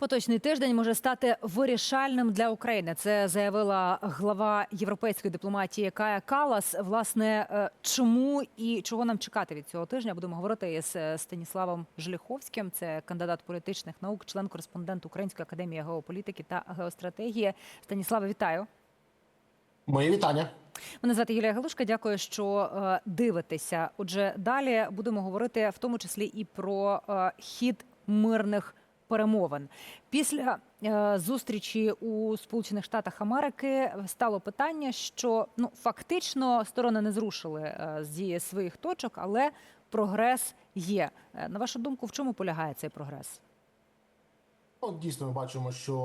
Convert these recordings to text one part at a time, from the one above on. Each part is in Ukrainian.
Поточний тиждень може стати вирішальним для України. Це заявила глава європейської дипломатії Кая Калас. Власне, е, чому і чого нам чекати від цього тижня? Будемо говорити із е, Станіславом Жліховським. Це кандидат політичних наук, член-кореспондент Української академії геополітики та геостратегії. Станіславе, вітаю. Мої вітання. Мене звати Юлія Галушка. Дякую, що е, дивитеся. Отже, далі будемо говорити в тому числі і про хід мирних перемовин. Після е, зустрічі у Сполучених Штатах Америки стало питання, що ну фактично сторони не зрушили е, зі своїх точок, але прогрес є. Е, На вашу думку, в чому полягає цей прогрес? Ну, дійсно, ми бачимо, що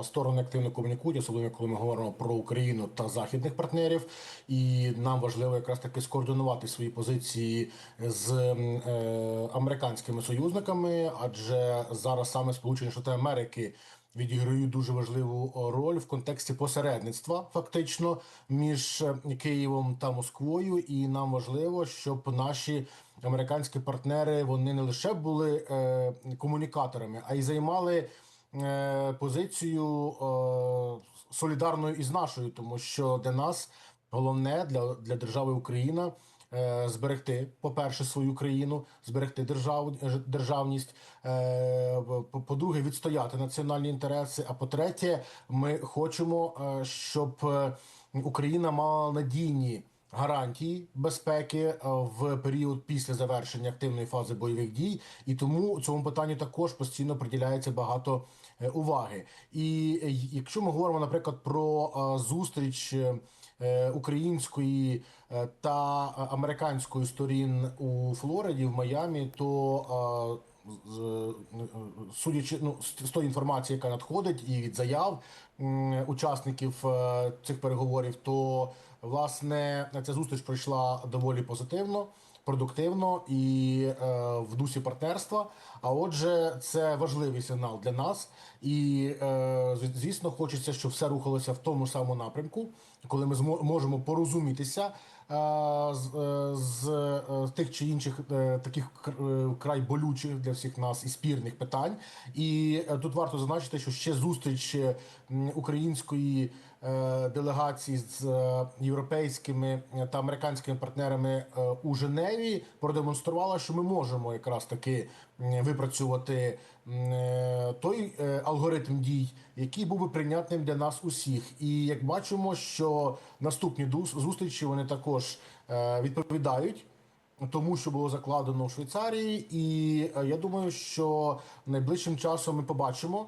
е, сторони активно комунікують, особливо коли ми говоримо про Україну та західних партнерів. І нам важливо якраз таки скоординувати свої позиції з е, американськими союзниками, адже зараз саме Сполучені Штати Америки. Відіграють дуже важливу роль в контексті посередництва, фактично, між е, Києвом та Москвою, і нам важливо, щоб наші американські партнери вони не лише були е, комунікаторами, а й займали е, позицію е, солідарною із нашою, тому що для нас головне для, для держави Україна. Е, Зберегти, по-перше, свою країну, зберегти держав, державність. е, по- По-друге, відстояти національні інтереси. А по-третє, ми хочемо, е, щоб е, Україна мала надійні гарантії безпеки е, в період після завершення активної фази бойових дій, і тому цьому питанню також постійно приділяється багато е, уваги. І е, якщо ми говоримо, наприклад, про е, зустріч е, е, української е, та е, американської сторін у Флориді в Майамі, то е, е, судячи ну з тої інформації, яка надходить, і від заяв учасників е, цих переговорів, то власне ця зустріч пройшла доволі позитивно, продуктивно і е, в дусі партнерства. А отже, це важливий сигнал для нас, і е, звісно, хочеться, щоб все рухалося в тому самому напрямку, коли ми змо- можемо порозумітися е, з, з е, тих чи інших таких кр- край болючих для всіх нас і спірних питань. І тут варто зазначити, що ще зустріч української е, делегації з е, європейськими е, та американськими партнерами у Женеві продемонструвала, що ми можемо якраз таки випрацювати той алгоритм дій, який був би прийнятним для нас усіх. І як бачимо, що наступні зустрічі вони також відповідають. Тому що було закладено в Швейцарії, і я думаю, що найближчим часом ми побачимо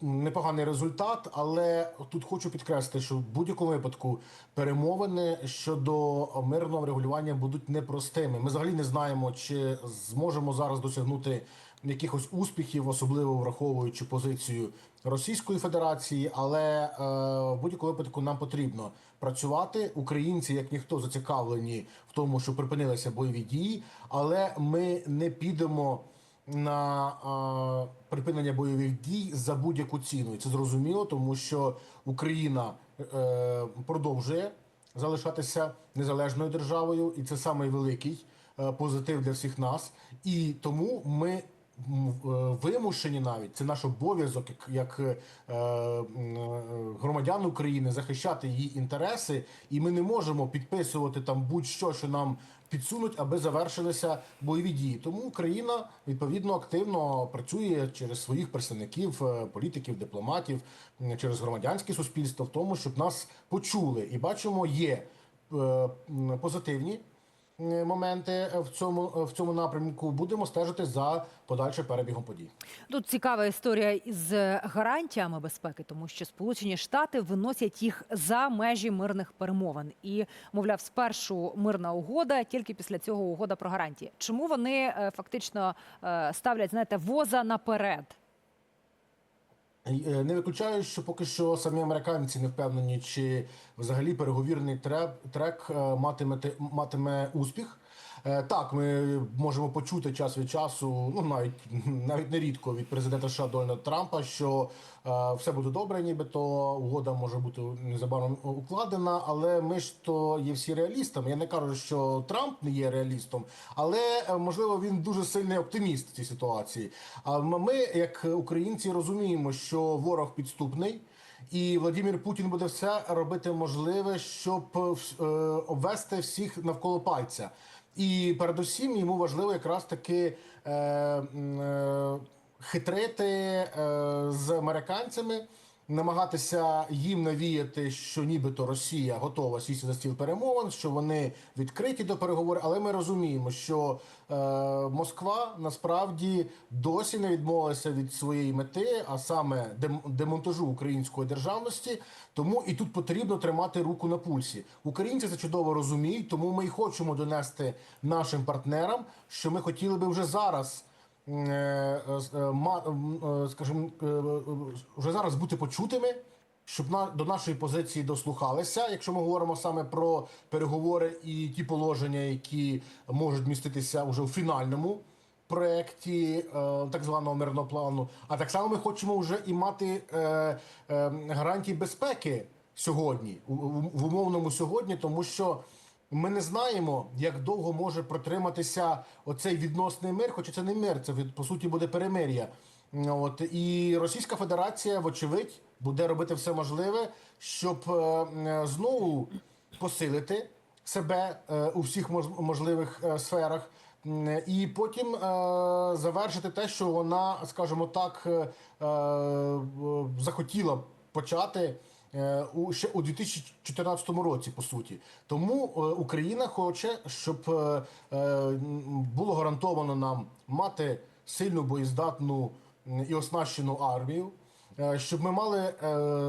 непоганий результат, але тут хочу підкреслити, що в будь-якому випадку перемовини щодо мирного врегулювання будуть непростими. Ми взагалі не знаємо, чи зможемо зараз досягнути якихось успіхів, особливо враховуючи позицію Російської Федерації. Але е, в будь-якому випадку нам потрібно працювати. Українці, як ніхто, зацікавлені в тому, що припинилися бойові дії, але ми не підемо на е, припинення бойових дій за будь-яку ціну. І це зрозуміло, тому що Україна е, продовжує залишатися незалежною державою, і це самий великий е, позитив для всіх нас. І тому ми е, вимушені навіть це наш обов'язок, як, як е, е, громадян України, захищати її інтереси, і ми не можемо підписувати там будь-що, що нам підсунуть, аби завершилися бойові дії. Тому Україна відповідно активно працює через своїх представників, е, політиків, дипломатів, через громадянське суспільство, в тому, щоб нас почули, і бачимо, є е, позитивні моменти в цьому в цьому напрямку. Будемо стежити за подальшим перебігом подій. Тут цікава історія із гарантіями безпеки, тому що Сполучені Штати виносять їх за межі мирних перемовин. І, мовляв, спершу мирна угода, тільки після цього угода про гарантії. Чому вони е, фактично е, ставлять, знаєте, воза наперед? Е, Не виключаю, що поки що самі американці не впевнені, чи взагалі переговірний трек, е, матиме, матиме успіх. Е, Так, ми можемо почути час від часу, ну навіть навіть нерідко від президента США Дональда Трампа, що е, все буде добре, нібито угода може бути незабаром укладена. Але ми ж то є всі реалістами. Я не кажу, що Трамп не є реалістом, але е, можливо він дуже сильний оптиміст в цій ситуації. А ми, як українці, розуміємо, що ворог підступний. І Владимир Путін буде все робити можливе, щоб е, обвести всіх навколо пальця. І передусім йому важливо якраз таки е, е, хитрити е, з американцями, намагатися їм навіяти, що нібито Росія готова сісти за стіл перемовин, що вони відкриті до переговорів. Але ми розуміємо, що е, Москва насправді досі не відмовилася від своєї мети, а саме дем- демонтажу української державності. Тому і тут потрібно тримати руку на пульсі. Українці це чудово розуміють, тому ми й хочемо донести нашим партнерам, що ми хотіли би вже зараз. Е, е, е, скажімо, вже зараз бути почутими, щоб на до нашої позиції дослухалися, якщо ми говоримо саме про переговори і ті положення, які можуть міститися вже у фінальному проєкті так званого мирного плану. А так само ми хочемо вже і мати гарантії безпеки сьогодні, в умовному сьогодні, тому що. Ми не знаємо, як довго може протриматися оцей відносний мир, хоча це не мир, це по суті буде перемир'я. От і Російська Федерація, вочевидь, буде робити все можливе, щоб е, е, знову посилити себе е, у всіх мож- можливих сферах, і потім завершити те, що вона, скажімо так, захотіла почати у ще у 2014 році, по суті. Тому е, Україна хоче, щоб е, е, було гарантовано нам мати сильну боєздатну і оснащену армію, е, щоб ми мали е,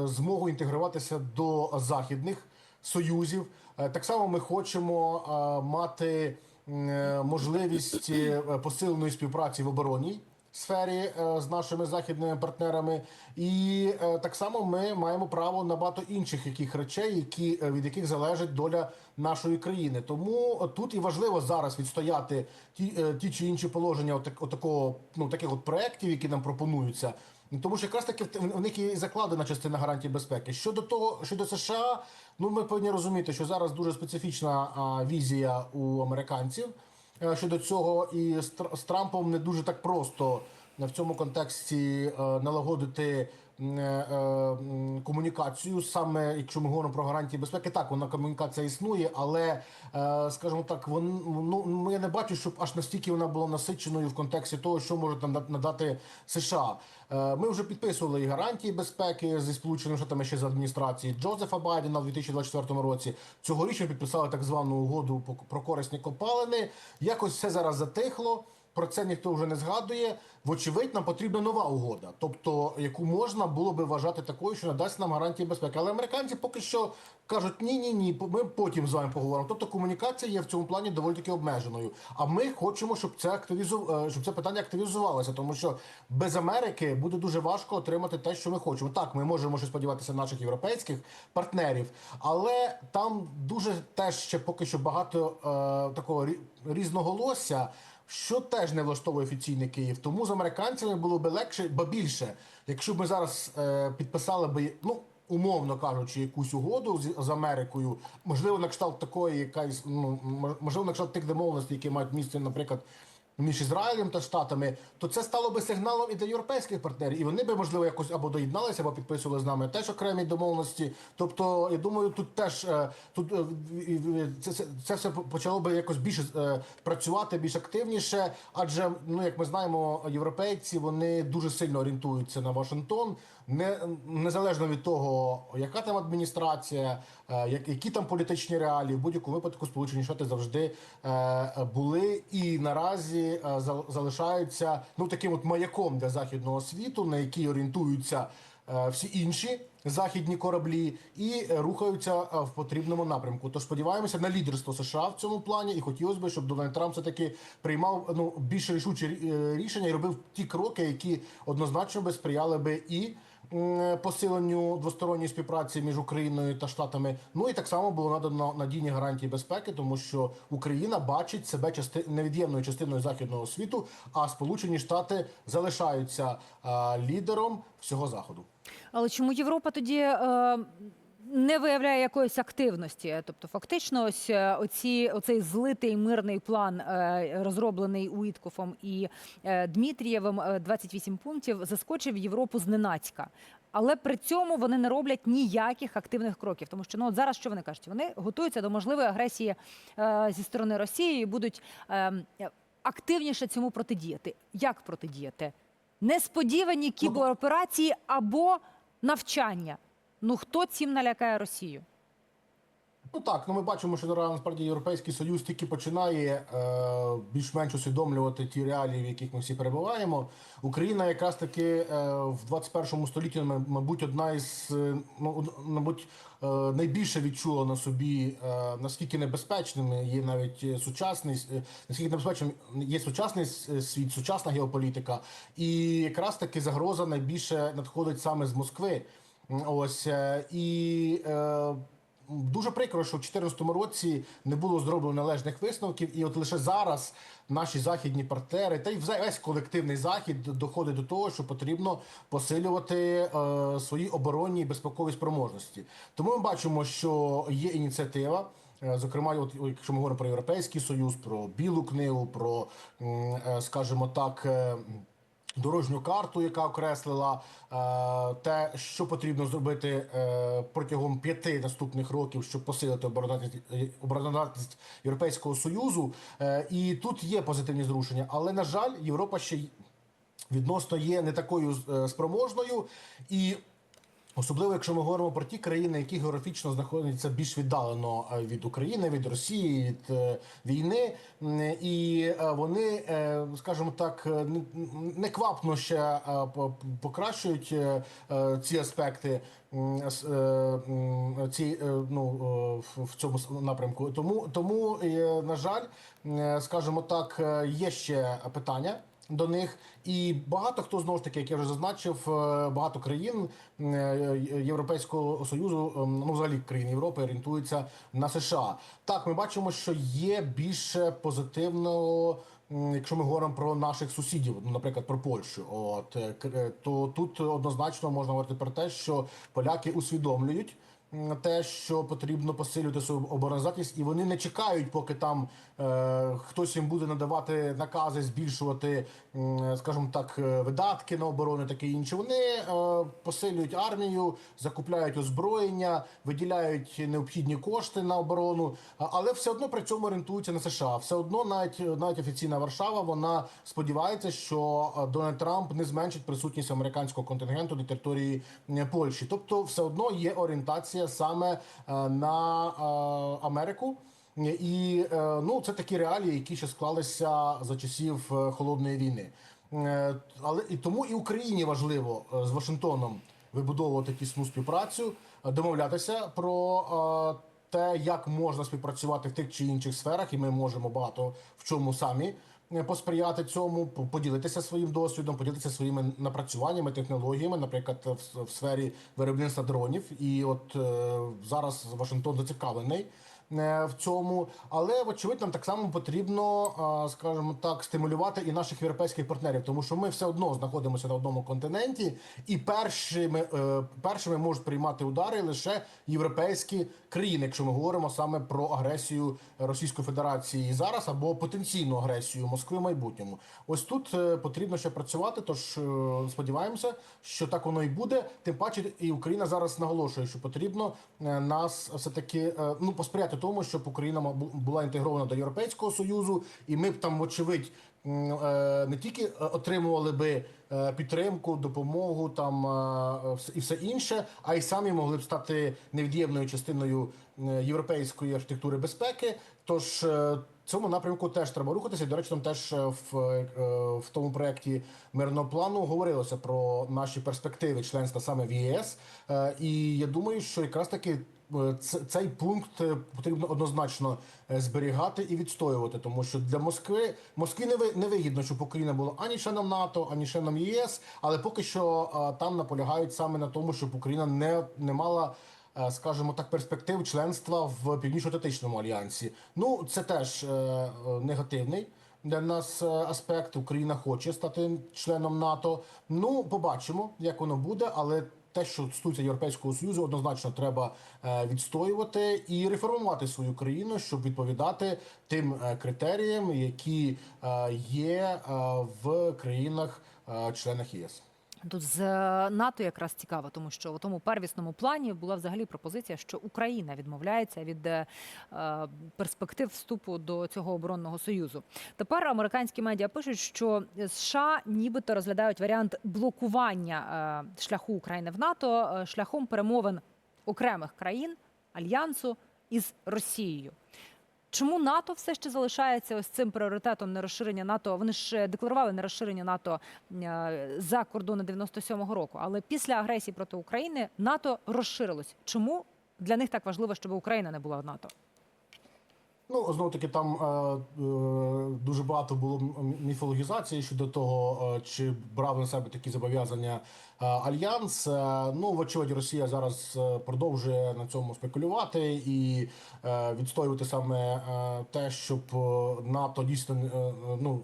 змогу інтегруватися до західних союзів. Е, Так само ми хочемо е, мати е, можливість е, посиленої співпраці в оборонній сфері е, з нашими західними партнерами, і е, так само ми маємо право на багато інших яких речей, які е, від яких залежить доля нашої країни. Тому тут і важливо зараз відстояти ті, ті чи інші положення отак, отакого, ну таких от проєктів, які нам пропонуються. Ну, Тому що якраз таки в них і закладена частина гарантії безпеки. Щодо того, щодо США, ну ми повинні розуміти, що зараз дуже специфічна а, візія у американців щодо цього, і з, Трампом не дуже так просто в цьому контексті е, налагодити е, е, комунікацію, саме якщо ми говоримо про гарантії безпеки, так вона комунікація існує, але е, скажімо так, вон, ну ну, я не бачу, щоб аж настільки вона була насиченою в контексті того, що можуть нам надати США. Е, Ми вже підписували і гарантії безпеки зі сполученими штатами ще з адміністрації Джозефа Байдена в 2024 році. Цьогоріч ми підписали так звану угоду про корисні копалини. Якось все зараз затихло. Про це ніхто вже не згадує. Вочевидь, нам потрібна нова угода, тобто яку можна було би вважати такою, що надасть нам гарантії безпеки. Але американці поки що кажуть: ні, ні, ні, ми потім з вами поговоримо. Тобто комунікація є в цьому плані доволі таки обмеженою. А ми хочемо, щоб це активізу... е, щоб це питання активізувалося, тому що без Америки буде дуже важко отримати те, що ми хочемо. Так, ми можемо ще сподіватися наших європейських партнерів, але там дуже теж ще поки що багато е, такого різноголосся що теж не влаштовує офіційний Київ. Тому з американцями було би легше, бо більше, якщо б ми зараз е, підписали би, ну умовно кажучи, якусь угоду з, з Америкою, можливо, на кшталт такої, якась ну можливо, на кшталт тих домовленостей, які мають місце, наприклад. Між Ізраїлем та Штатами, то це стало би сигналом і для європейських партнерів, і вони би можливо якось або доєдналися, або підписували з нами теж окремі домовленості. Тобто, я думаю, тут теж е, тут е, це, це все почало би якось більше е, працювати, більш активніше. Адже ну як ми знаємо, європейці вони дуже сильно орієнтуються на Вашингтон, не незалежно від того, яка там адміністрація, е, як- які там політичні реалії, в будь-якому випадку Сполучені Штати завжди е, були і наразі е, залишаються ну таким от маяком для західного світу, на який орієнтуються всі інші західні кораблі і рухаються в потрібному напрямку. Тож сподіваємося на лідерство США в цьому плані, і хотілося б, щоб Дональд Трамп все таки приймав ну більш рішучі рішення і робив ті кроки, які однозначно би сприяли би і посиленню двосторонньої співпраці між Україною та Штатами. Ну і так само було надано надійні гарантії безпеки, тому що Україна бачить себе части... невід'ємною частиною західного світу, а Сполучені Штати залишаються е, лідером всього заходу. Але чому Європа тоді е, не виявляє якоїсь активності? Тобто, фактично, ось е, оці, оцей злитий мирний план, е, розроблений Уіткофом і е, Дмитрієвим, е, 28 пунктів, заскочив Європу зненацька. Але при цьому вони не роблять ніяких активних кроків, тому що ну от зараз що вони кажуть? Вони готуються до можливої агресії е, зі сторони Росії і будуть е, активніше цьому протидіяти. Як протидіяти? Несподівані кібероперації або навчання. Ну хто цим налякає Росію? Ну так, ну ми бачимо, що зараз насправді Європейський Союз тільки починає е, більш-менш усвідомлювати ті реалії, в яких ми всі перебуваємо. Україна якраз таки е, в 21 столітті, мабуть, одна із е, ну, мабуть, е, найбільше відчула на собі, е, наскільки небезпечними є навіть е, сучасний е, наскільки небезпечним є сучасний світ, сучасна геополітика, і якраз таки загроза найбільше надходить саме з Москви. Ось е, і. Е, Дуже прикро, що в 2014 році не було зроблено належних висновків, і от лише зараз наші західні партнери та й весь колективний захід доходить до того, що потрібно посилювати е, свої оборонні і безпекові спроможності. Тому ми бачимо, що є ініціатива. Е, Зокрема, от якщо ми говоримо про європейський союз, про білу книгу, про е, скажімо так. Дорожню карту, яка окреслила е, те, що потрібно зробити е, протягом п'яти наступних років, щоб посилити обороноздатність е, Європейського союзу. І тут є позитивні зрушення, але на жаль, Європа ще відносно є не такою спроможною і. Особливо, якщо ми говоримо про ті країни, які географічно знаходяться більш віддалено е, від України, від Росії, від е, війни, і е, вони, скажімо так, не- не квапно ще по- покращують ці аспекти. Ці ну в- цьому напрямку, тому тому на жаль, скажімо так, є ще питання до них. І багато хто знову ж таки, як я вже зазначив, е, багато країн е, Європейського союзу, е, ну взагалі країн Європи орієнтуються на США. Так, ми бачимо, що є більше позитивного. Якщо ми говоримо про наших сусідів, ну, наприклад, про Польщу, от е, е, то тут однозначно можна говорити про те, що поляки усвідомлюють те, що потрібно посилювати свою обороноздатність, і вони не чекають, поки там е, хтось їм буде надавати накази, збільшувати, м, скажімо так, е, видатки на оборону, таке інше. Вони е, посилюють армію, закупляють озброєння, виділяють необхідні кошти на оборону, але все одно при цьому орієнтуються на США. Все одно, навіть навіть офіційна Варшава, вона сподівається, що е, Дональд Трамп не зменшить присутність американського контингенту на території е, Польщі. Тобто, все одно є орієнтація саме е, на е, Америку. І е, ну це такі реалії, які ще склалися за часів холодної війни. Але і тому і Україні важливо з Вашингтоном вибудовувати тісну співпрацю, домовлятися про те, як можна співпрацювати в тих чи інших сферах, і ми можемо багато в чому самі посприяти цьому, по- поділитися своїм досвідом, поділитися своїми напрацюваннями, технологіями, наприклад, в, сфері виробництва дронів. І от е, зараз Вашингтон зацікавлений е, в цьому, але вочевидь нам так само потрібно, скажімо так, стимулювати і наших європейських партнерів, тому що ми все одно знаходимося на одному континенті, і першими, е, першими можуть приймати удари лише європейські країни, якщо ми говоримо саме про агресію Російської Федерації зараз або потенційну агресію Москви в майбутньому. Ось тут е, потрібно ще працювати. Тож е, сподіваємося, що так воно і буде. Тим паче, і Україна зараз наголошує, що потрібно нас все таки ну посприяти тому, щоб Україна була інтегрована до Європейського союзу, і ми б там, очевидь, е, не тільки е, отримували би е, підтримку, допомогу там і все інше, а й самі могли б стати невід'ємною частиною європейської архітектури безпеки. Тож цьому напрямку теж треба рухатися. До речі, там теж е, в, е, в тому проєкті мирного плану говорилося про наші перспективи членства саме в ЄС. Е, І я думаю, що якраз таки. Цей пункт потрібно однозначно зберігати і відстоювати, тому що для Москви Москві не ви- не вигідно, щоб Україна була ані членом НАТО, ані членом ЄС, але поки що там наполягають саме на тому, щоб Україна не, не мала скажімо так, перспектив членства в північно-атлантичному альянсі. Ну, це теж е, е, негативний для нас е, аспект. Україна хоче стати членом НАТО. Ну, побачимо, як воно буде, але. Те, що стосується Європейського союзу, однозначно треба е, відстоювати і реформувати свою країну, щоб відповідати тим е, критеріям, які е, є е, в країнах-членах ЄС. Тут з е, НАТО якраз цікаво, тому що у тому первісному плані була взагалі пропозиція, що Україна відмовляється від е, е, перспектив вступу до цього оборонного союзу. Тепер американські медіа пишуть, що США нібито розглядають варіант блокування шляху України в НАТО шляхом перемовин окремих країн альянсу із Росією. Чому НАТО все ще залишається ось цим пріоритетом нерозширення НАТО? Вони ж е, декларували нерозширення НАТО е, за кордони 97-го року. Але після агресії проти України НАТО розширилось. Чому для них так важливо, щоб Україна не була в НАТО? Ну, знову таки, там е, е, дуже багато було міфологізації щодо того, чи брав на себе такі зобов'язання альянс. Е, ну, вочевидь, Росія зараз е, продовжує на цьому спекулювати і е, відстоювати саме е, те, щоб е, НАТО дійсно е, е, ну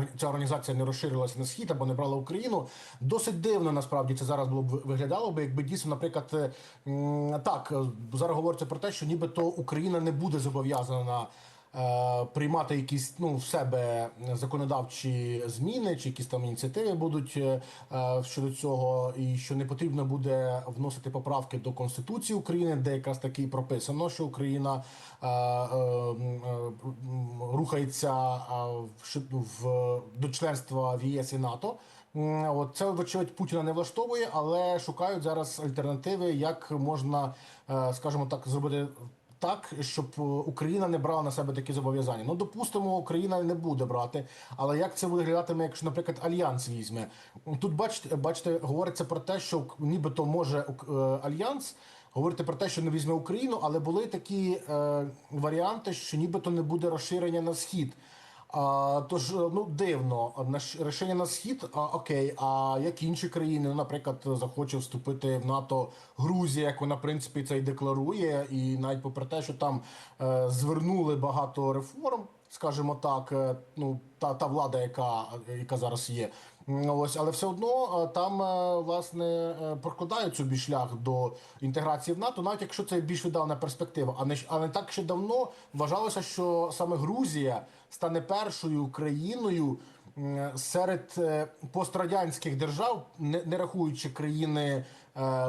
е, ця організація не розширилася на схід або не брала Україну. Досить дивно насправді це зараз було б виглядало би, якби дійсно, наприклад, е, так е, зараз говориться про те, що нібито Україна не буде зобов'язана е, приймати якісь ну в себе законодавчі зміни чи якісь там ініціативи будуть е, е, щодо цього, і що не потрібно буде вносити поправки до конституції України, де якраз таки прописано, що Україна е, е, е, рухається е, в, до членства в ЄС і НАТО. От це вочевидь Путіна не влаштовує, але шукають зараз альтернативи, як можна, е, скажімо так, зробити так, щоб е, Україна не брала на себе такі зобов'язання. Ну, допустимо, Україна не буде брати. Але як це виглядатиме, якщо, наприклад, альянс візьме? Тут бачите, бачите, говориться про те, що нібито може е, альянс. Говорити про те, що не візьме Україну, але були такі е, варіанти, що нібито не буде розширення на схід. А, тож ну дивно рішення на схід. А, окей, а як інші країни, ну, наприклад, захоче вступити в НАТО Грузія, як вона в принципі це і декларує, і навіть попри те, що там е, звернули багато реформ, скажімо так, е, ну та та влада, яка, яка зараз є. М, Ось, але все одно е, там е, власне е, прокладають собі шлях до інтеграції в НАТО, навіть якщо це більш віддалена перспектива. А не а не так ще давно вважалося, що саме Грузія стане першою країною серед пострадянських держав, не, не рахуючи країни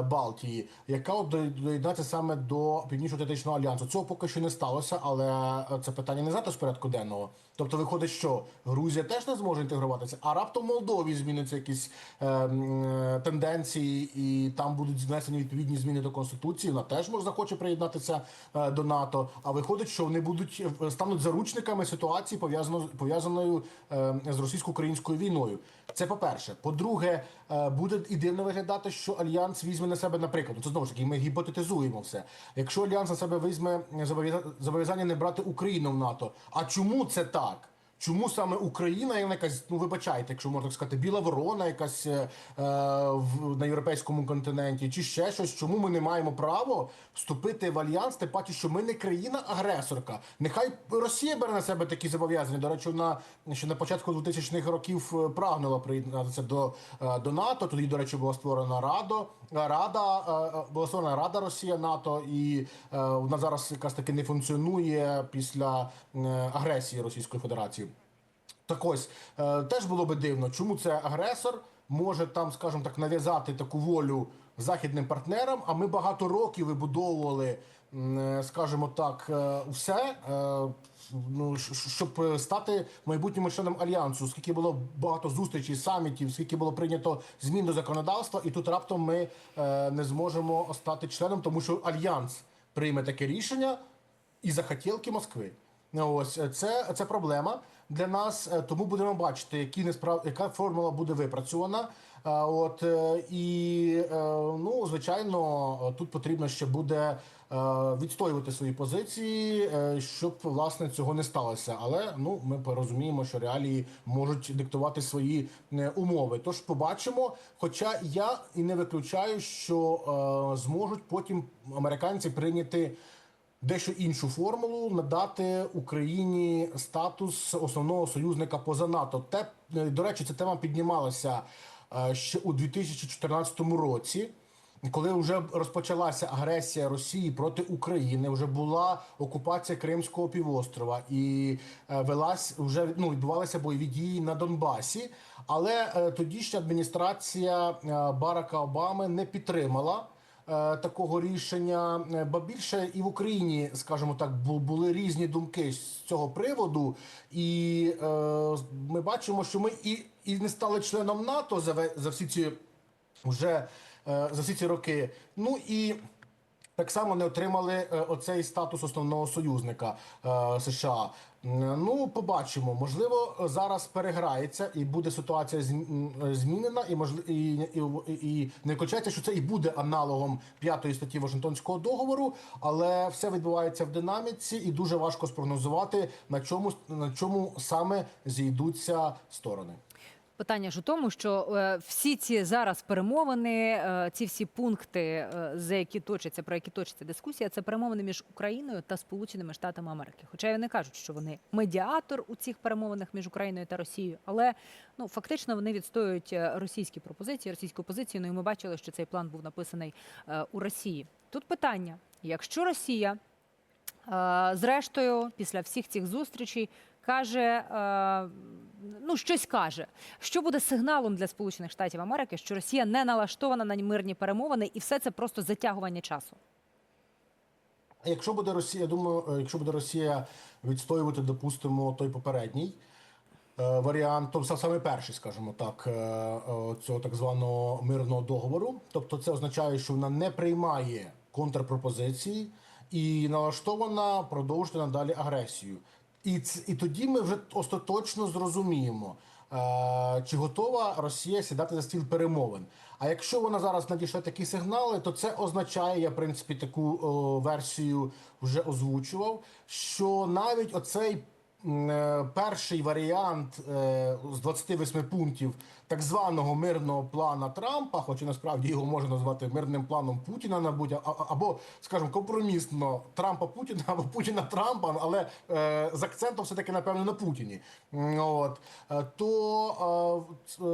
Балтії, яка доєднається саме до Північно-Атлантичного альянсу. Цього поки що не сталося, але це питання не знято з порядку денного. Тобто виходить, що Грузія теж не зможе інтегруватися, а раптом Молдові зміняться якісь е, е, тенденції, і там будуть внесені відповідні зміни до конституції. Вона теж може захоче приєднатися е, до НАТО. А виходить, що вони будуть е, стануть заручниками ситуації пов'язано пов'язаною е, з російсько-українською війною. Це по перше. По-друге, е, буде і дивно виглядати, що альянс візьме на себе, наприклад, це знову ж таки, ми гіпотетизуємо все. Якщо альянс на себе візьме зобов'яза- зобов'язання не брати Україну в НАТО, а чому це так? Чому саме Україна, якась, ну вибачайте, якщо можна так сказати, біла ворона, якась е, е, в, на європейському континенті, чи ще щось, чому ми не маємо право вступити в альянс, тим паче, що ми не країна-агресорка. Нехай Росія бере на себе такі зобов'язання. До речі, вона ще на початку 2000-х років е, прагнула приєднатися до, е, до НАТО. Тоді, до речі, була створена Радо. Рада була створена Рада Росія НАТО, і вона зараз якраз таки не функціонує після агресії Російської Федерації. Так ось е, теж було би дивно, чому це агресор може там, скажімо так, нав'язати таку волю західним партнерам. А ми багато років вибудовували, е, скажімо так, все. е, Ну, щоб стати майбутнім членом альянсу, скільки було багато зустрічей, самітів, скільки було прийнято змін до законодавства, і тут раптом ми не зможемо стати членом, тому що альянс прийме таке рішення і захотілки Москви. Ось це, це проблема для нас. е, Тому будемо бачити, які несправ... яка формула буде випрацьована. Е, От е, і ну звичайно, тут потрібно ще буде відстоювати свої позиції, щоб власне цього не сталося. Але ну ми порозуміємо, що реалії можуть диктувати свої умови. Тож побачимо. Хоча я і не виключаю, що зможуть потім американці прийняти дещо іншу формулу надати Україні статус основного союзника поза НАТО. Те е, до речі, ця тема піднімалася е, ще у 2014 році. Коли вже розпочалася агресія Росії проти України, вже була окупація Кримського півострова і е, велась вже ну відбувалися бойові дії на Донбасі. Але е, тодішня адміністрація Барака Обами не підтримала такого рішення. Е, Ба більше і в Україні, скажімо так, бу- були різні думки з цього приводу, і е, ми бачимо, що ми і, і не стали членом НАТО за, за всі ці вже е, за всі ці роки. Ну і так само не отримали е, оцей статус основного союзника е, США. Ну, побачимо. Можливо, зараз переграється і буде ситуація змінена, і можливо і, і, і не виключається, що це і буде аналогом п'ятої статті Вашингтонського договору, але все відбувається в динаміці, і дуже важко спрогнозувати на чому на чому саме зійдуться сторони. Питання ж у тому, що е, всі ці зараз перемовини, е, ці всі пункти, е, за які точаться, про які точиться дискусія, це перемовини між Україною та Сполученими Штатами Америки. Хоча вони кажуть, що вони медіатор у цих перемовинах між Україною та Росією, але ну фактично вони відстоюють російські пропозиції, російську позицію. Ну і ми бачили, що цей план був написаний у Росії. Тут питання: якщо Росія Зрештою, після всіх цих зустрічей каже, ну щось каже, що буде сигналом для Сполучених Штатів Америки, що Росія не налаштована на мирні перемовини, і все це просто затягування часу. Якщо буде Росія, я думаю, е, якщо буде Росія відстоювати, допустимо, той попередній е, варіант, тобто саме перший, скажімо так, е, цього так званого мирного договору. Тобто, це означає, що вона не приймає контрпропозиції і налаштована продовжити надалі агресію. І, і тоді ми вже остаточно зрозуміємо, е, чи готова Росія сідати за стіл перемовин. А якщо вона зараз надійшла такі сигнали, то це означає, я в принципі таку о, версію вже озвучував, що навіть оцей е, перший варіант е, з 28 пунктів так званого мирного плана Трампа, хоча насправді його можна назвати мирним планом Путіна, а- або, скажімо, компромісно Трампа Путіна або Путіна Трампа, але е, з акцентом все таки напевно на Путіні. От Е, то е, е,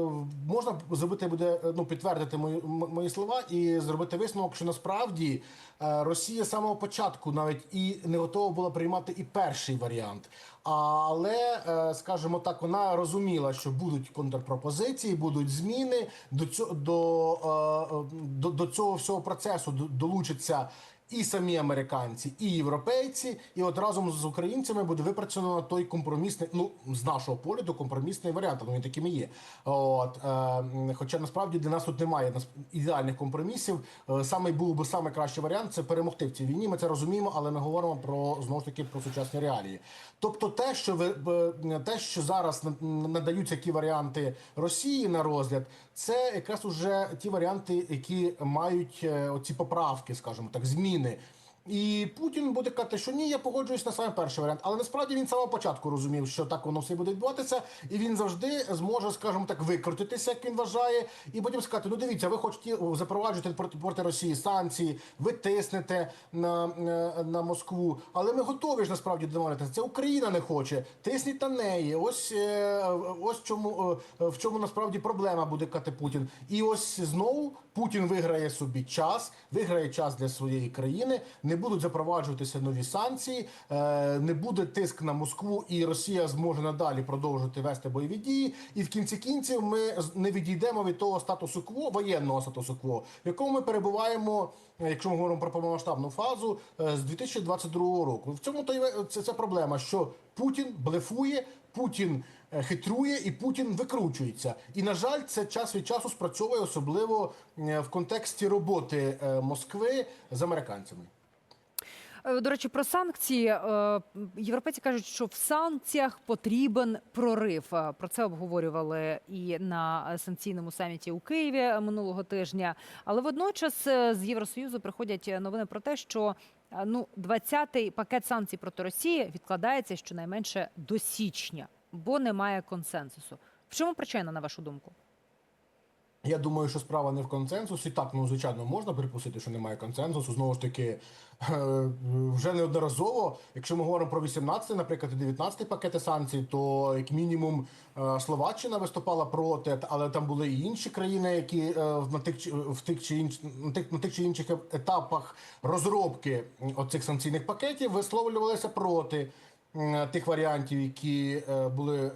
можна зробити буде е, ну підтвердити мої, мої слова і зробити висновок, що насправді Росія з самого початку навіть і не готова була приймати і перший варіант. Але, е, скажімо так, вона розуміла, що будуть контрпропозиції, будуть зміни до цього до, е, е, до, до цього всього процесу до- долучаться. І самі американці, і європейці, і от разом з українцями буде випрацьовано той компромісний, ну з нашого погляду, компромісний варіант. Ну він таким і є. От е, хоча насправді для нас тут немає ідеальних компромісів. Е, Саме був би саме кращий варіант це перемогти в цій війні. Ми це розуміємо, але ми говоримо про знову ж таки про сучасні реалії. Тобто, те, що ви те, що зараз надаються які варіанти Росії на розгляд, це якраз уже ті варіанти, які мають е, оці поправки, скажімо так, зміни. І Путін буде казати, що ні, я погоджуюсь на саме перший варіант. Але насправді він з самого початку розумів, що так воно все буде відбуватися, і він завжди зможе, скажімо так, викрутитися, як він вважає, і потім сказати: ну дивіться, ви хочете запроваджувати проти, проти Росії санкції, ви тиснете на, на, Москву. Але ми готові ж насправді домовитися. Це Україна не хоче. Тисніть на неї. Ось е, ось чому е, в чому насправді проблема буде казати Путін. І ось знову Путін виграє собі час, виграє час для своєї країни. Не будуть запроваджуватися нові санкції, е, не буде тиск на Москву, і Росія зможе надалі продовжувати вести бойові дії. І в кінці кінців ми не відійдемо від того статусу кво воєнного статусу кво, в якому ми перебуваємо, е, якщо ми говоримо про повномасштабну фазу е, з 2022 року. В цьому то це, це проблема, що Путін блефує. Путін хитрує і Путін викручується. І на жаль, це час від часу спрацьовує особливо в контексті роботи Москви з американцями. Е, До речі, про санкції Е, європейці кажуть, що в санкціях потрібен прорив. Е, Про це обговорювали і на санкційному саміті у Києві минулого тижня. Але водночас з Євросоюзу приходять новини про те, що ну 20-й пакет санкцій проти Росії відкладається щонайменше до січня, бо немає консенсусу. В чому причина, на вашу думку? Я думаю, що справа не в консенсусі. Так, ну звичайно, можна припустити, що немає консенсусу. Знову ж таки, е, вже неодноразово, якщо ми говоримо про 18, наприклад, і 19 пакети санкцій, то як мінімум е, Словаччина виступала проти, але там були і інші країни, які е, на тих в тих чи інш на тих на тих чи інших етапах розробки оцих санкційних пакетів висловлювалися проти. М, Тих варіантів, які е, були е,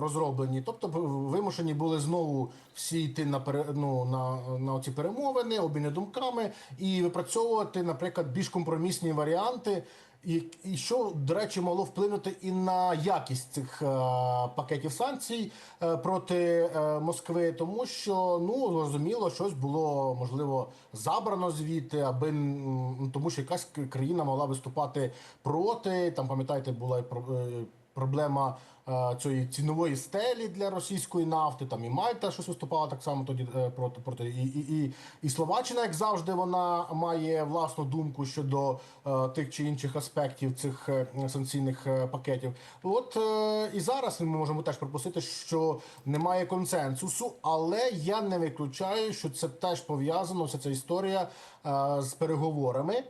розроблені, тобто вимушені були знову всі йти на ну, на, на ці перемовини, обміни думками і випрацьовувати, наприклад, більш компромісні варіанти, і, що, до речі, могло вплинути і на якість цих е, пакетів санкцій е, проти е, Москви, тому що ну зрозуміло, щось було можливо забрано звідти, аби тому, що якась країна могла виступати проти. Там пам'ятаєте, була і е, проблема е, цієї цінової стелі для російської нафти. Там і Мальта щось виступала так само тоді е, проти проти і, і, і, і Словаччина, як завжди, вона має власну думку щодо е, тих чи інших аспектів цих е, санкційних е, пакетів. От е, і зараз ми можемо теж припустити, що немає консенсусу, але я не виключаю, що це теж пов'язано вся ця історія е, з переговорами.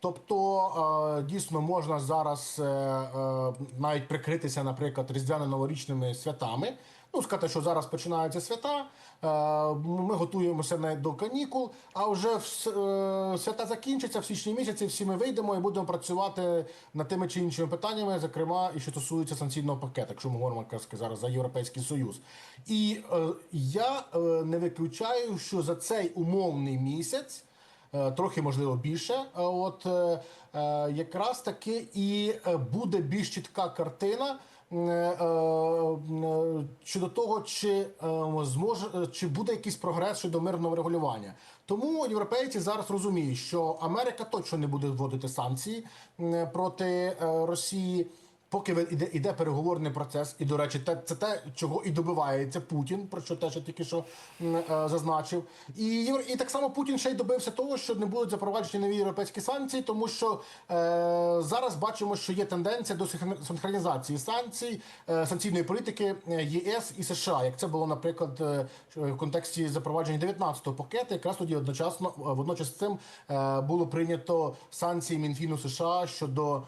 Тобто е, дійсно можна зараз е, е, навіть прикритися, наприклад, різдвяно-новорічними святами. Ну, сказати, що зараз починаються свята, ми готуємося до канікул, а вже свята закінчаться в січні місяці. Всі ми вийдемо і будемо працювати над тими чи іншими питаннями, зокрема, і що стосується санкційного пакету, якщо ми говоримо зараз за Європейський Союз. І я не виключаю, що за цей умовний місяць трохи можливо більше. е, От е, е, якраз таки і е, буде більш чітка картина. е, е, е, Щодо того, чи е, зможе е, чи буде якийсь прогрес щодо мирного регулювання, тому європейці зараз розуміють, що Америка точно не буде вводити санкції проти е, Росії. Поки іде, іде переговорний процес, і до речі, те, це те, чого і добивається Путін, про що теж я тільки що е, зазначив. І, і так само Путін ще й добився того, що не будуть запроваджені нові європейські санкції, тому що е, зараз бачимо, що є тенденція до синхронізації санкцій, е, санкційної політики е, ЄС і США, як це було, наприклад, е, в контексті запровадження 19-го пакету. Якраз тоді одночасно е, водночас з цим е, було прийнято санкції Мінфіну США щодо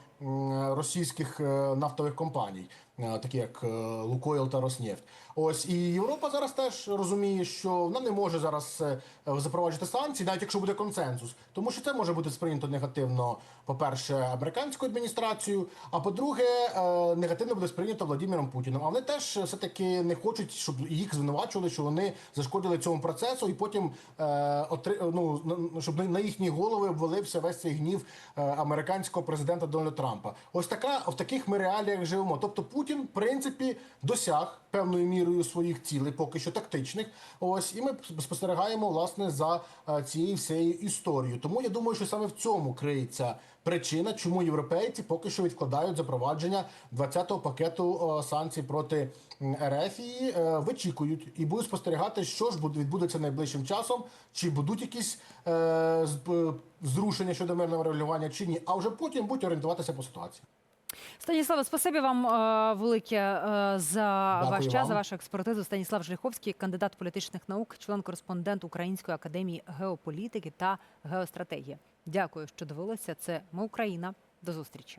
російських е, нафтових компаній, е, такі як е, Лукойл та Роснефть. Ось і Європа зараз теж розуміє, що вона не може зараз е, запроваджувати санкції, навіть якщо буде консенсус, тому що це може бути сприйнято негативно, по-перше, американською адміністрацією, а по-друге, е, негативно буде сприйнято Владимиром Путіним. А вони теж все таки не хочуть, щоб їх звинувачували, що вони зашкодили цьому процесу, і потім е, ну, щоб на- їхні голови обвалився весь цей гнів американського президента Дональда Трампа. Ось така в таких ми реаліях живемо. Тобто Путін, в принципі, досяг певною мірою своїх цілей, поки що тактичних. Ось і ми спостерігаємо власне за е, цією всією історією. Тому я думаю, що саме в цьому криється причина, чому європейці поки що відкладають запровадження 20-го пакету е, санкцій проти м, РФ і е, вичікують і будуть спостерігати, що ж буде відбудеться найближчим часом, чи будуть якісь е, зрушення щодо мирного регулювання, чи ні. А вже потім будуть орієнтуватися по ситуації. Станіславе, спасибі вам е, велике е, за Дякую ваш час, вам. за вашу експертизу. Станіслав Жліховський, кандидат політичних наук, член-кореспондент Української академії геополітики та геостратегії. Дякую, що дивилися. Це ми Україна. До зустрічі.